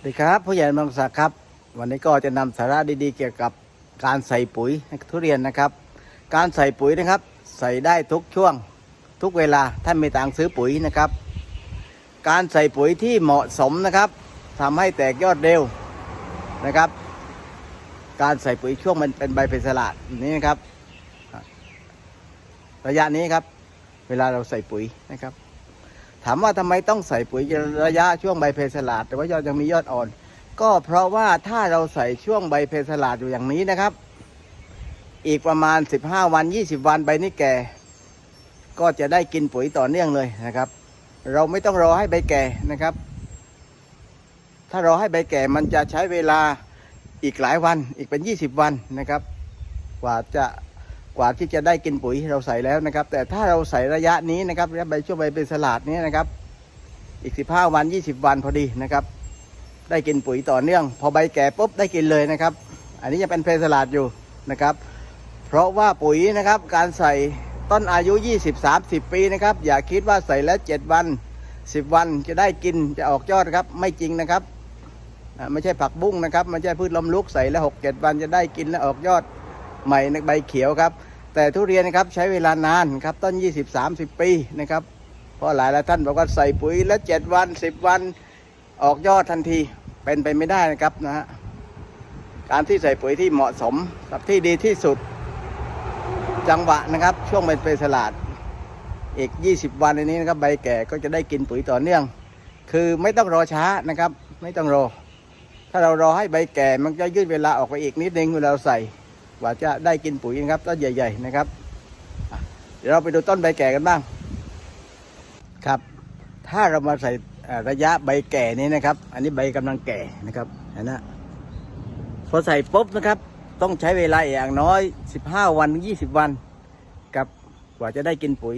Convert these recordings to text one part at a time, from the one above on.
สวัสดีครับผู้ใหญ่บางศักดิ์ครับ วันนี้ก็จะนำสาระดีๆ เกี่ยวกับการใส่ปุ๋ยให้ทุเรียนนะครับ การใส่ปุ๋ยนะครับ ใส่ได้ทุกช่วงทุกเวลาท่านมีตังซื้อปุ๋ยนะครับ การใส่ปุ๋ยที่เหมาะสมนะครับทำให้แตกยอดเร็วนะครับ การใส่ปุ๋ยช่วงมันเป็นใบเพสลาดนี้นะครับ ระยะนี้ครับ เวลาเราใส่ปุ๋ยนะครับ ถามว่าทำไมต้องใส่ปุ๋ยระยะช่วงใบเพสลาดแต่ว่ายอดยังมียอดอ่อน ก็เพราะว่าถ้าเราใส่ช่วงใบเพสลาดอยู่อย่างนี้นะครับ อีกประมาณ 15 วัน 20 วันใบนี้แก่ ก็จะได้กินปุ๋ยต่อเนื่องเลยนะครับ เราไม่ต้องรอให้ใบแก่นะครับ ถ้ารอให้ใบแก่มันจะใช้เวลาอีกหลายวันอีกเป็น 20 วันนะครับ กว่าจะ กว่าที่จะได้กินปุ๋ยเราใส่แล้วนะครับ แต่ถ้าเราใส่ระยะนี้นะครับระยะใบช่วงใบเป็นสลัดนี้นะครับ อีก 15 วัน 20 วันพอดีนะครับ ได้กินปุ๋ยต่อเนื่อง พอใบแก่ปุ๊บได้กินเลยนะครับ อันนี้ยังเป็นเพลสลัดอยู่นะครับ เพราะว่าปุ๋ยนะครับการใส่ต้นอายุ 20-30 ปีนะครับ อย่าคิดว่าใส่แล้ว 7 วัน 10 วันจะได้กินจะออกยอดครับไม่จริงนะครับไม่ใช่ผักบุ้งนะครับไม่ใช่พืชล้มลุกใส่แล้ว 6 7 วันจะได้กินและออกยอดใหม่ในใบเขียวครับ แต่ทุเรียนนะครับใช้เวลานานครับต้น 20-30 ปีนะครับเพราะหลายหลายท่านบอกว่าใส่ปุ๋ยแล้ว7วัน 10 วันออกยอดทันทีเป็นไปไม่ได้นะครับนะฮะการที่ใส่ปุ๋ยที่เหมาะสมกับที่ดีที่สุดจังหวะนะครับ ช่วงเป็นเปสลาดอีก 20 วันในนี้นะครับใบแก่ก็จะได้กินปุ๋ยต่อเนื่อง คือไม่ต้องรอช้านะครับ ไม่ต้องรอ ถ้าเรารอให้ใบแก่มันจะยืดเวลาออกไปอีกนิดนึงเวลาเราใส่ กว่าจะได้กินปุ๋ยนะครับต้นใหญ่ ๆนะครับ เดี๋ยวเราไปดูต้นใบแก่กันบ้างครับ ถ้าเรามาใส่ระยะใบแก่นี้นะครับ อันนี้ใบกำลังแก่นะครับเห็นนะพอใส่ปุ๊บนะครับ ต้องใช้เวลาอย่างน้อย 15 วัน20 วันครับกว่าจะได้กินปุ๋ย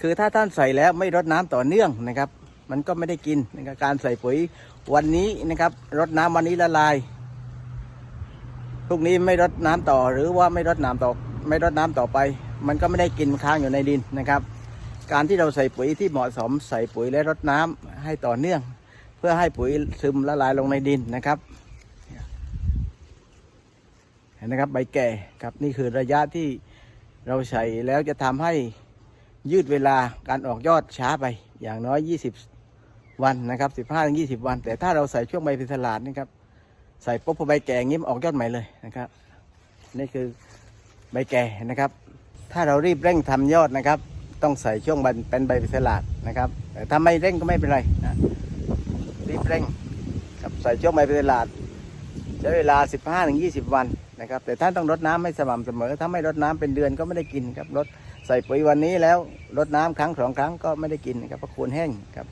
คือถ้าท่านใส่แล้วไม่รดน้ำต่อเนื่องนะครับ มันก็ไม่ได้กินนการใส่ปุ๋ยวันนี้นะครับรดน้ำวันนี้ละลาย พรุ่งนี้ไม่รดน้ำต่อหรือว่าไม่รดน้ำต่อไม่รดน้ำต่อไป มันก็ไม่ได้กินค้างอยู่ในดินนะครับ การที่เราใส่ปุ๋ยที่เหมาะสมใส่ปุ๋ยและรดน้ำให้ต่อเนื่อง เพื่อให้ปุ๋ยซึมละลายลงในดินนะครับเห็นนะครับใบแก่ครับนี่คือระยะที่เราใส่แล้วจะทำให้ยืดเวลาการออกยอดช้าไปอย่างน้อย 20 วันนะครับ 15ถึง20 วัน แต่ถ้าเราใส่ช่วงใบพิสลาดนี่ครับ ใส่ปุ๊บพอใบแก่งี้มออกยอดใหม่เลยนะครับ นี่คือใบแก่นะครับ ถ้าเรารีบเร่งทำยอดนะครับ ต้องใส่ช่วงใบเป็นใบสลาดนะครับแต่ถ้าไม่เร่งก็ไม่เป็นไรนะรีบเร่งครับใส่ช่วงใบสลาดใช้เวลา 15ถึง20 วันนะครับ แต่ท่านต้องรดน้ำให้สม่ำเสมอ ถ้าไม่รดน้ำเป็นเดือนก็ไม่ได้กินครับรดใส่ปุ๋ยวันนี้แล้วรดน้ำครั้งสองครั้งก็ไม่ได้กินนะครับเพราะโคนแห้งครับ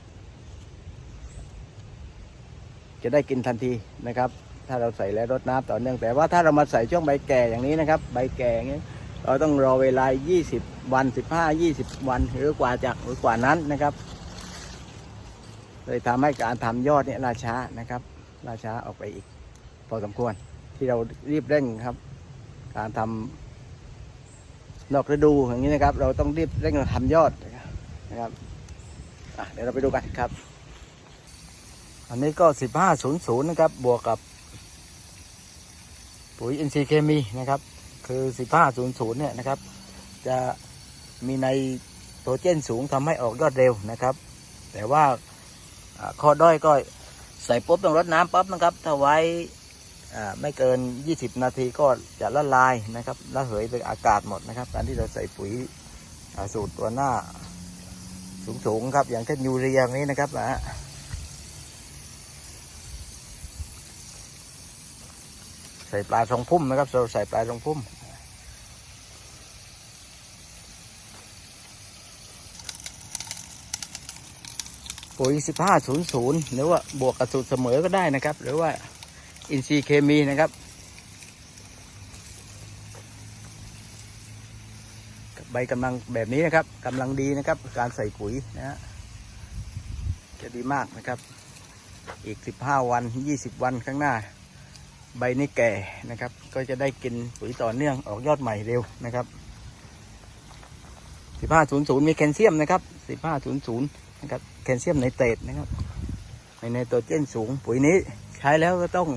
จะได้กินทันทีนะครับ ถ้าเราใส่แล้วรดน้ำต่อเนื่องแต่ว่าถ้าเรามาใส่ช่วงใบแก่อย่างนี้นะครับ ใบแก่อย่างนี้ยเราต้องรอเวลา 20 วัน 15 20 วันหรือกว่าจากหรือกว่านั้นนะครับเลยทำให้การทำยอดเนี่ยล่าช้านะครับล่าช้าออกไปอีก พอสมควรที่เรารีบเร่งครับ การทำนอกฤดูอย่างนี้นะครับ เราต้องรีบเร่งทำยอดนะครับเดี๋ยวเราไปดูกันครับ อันนี้ก็สิบห้าศูนย์ศูนย์นะครับ บวกกับ ปุ๋ยอินทรีย์เคมีนะครับ คือสิบห้าศูนย์ศูนย์เนี่ยนะครับ จะมีในโตรเจนสูงทำให้ออกยอดเร็วนะครับ แต่ว่าข้อด้อยก็ใส่ปุ๊บต้องรดน้ำปั๊บนะครับ ถ้าไว้ไม่เกิน 20 นาทีก็จะละลายนะครับระเหยไปอากาศหมดนะครับการที่เราใส่ปุ๋ยสูตรตัวหน้าสูงๆครับอย่างเช่นยูเรียอย่างนี้นะครับนะฮะ ใส่ปลาทรงพุ่มนะครับเราใส่ปลาทรงพุ่ม ปุ๋ย1500หรือว่าบวกกับสูตรเสมอก็ได้นะครับ หรือว่าอินทรีย์เคมีนะครับใบกำลังแบบนี้นะครับกำลังดีนะครับ การใส่ปุ๋ยนะฮะจะดีมากนะครับ อีก 15 วัน 20 วันข้างหน้า ใบนี้แก่นะครับ ก็จะได้กินปุ๋ยต่อเนื่องออกยอดใหม่เร็วนะครับ 1500 มีแคลเซียมนะครับ 1500 นะครับ แคลเซียมไนเตรตนะครับในไนโตรเจนสูง ปุ๋ยนี้ใช้แล้วก็ต้อง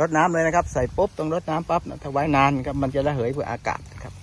รดน้ำเลยนะครับ ใส่ปุ๊บต้องรดน้ำปั๊บนะถ้าไว้นานครับมันจะระเหยเพื่ออากาศครับ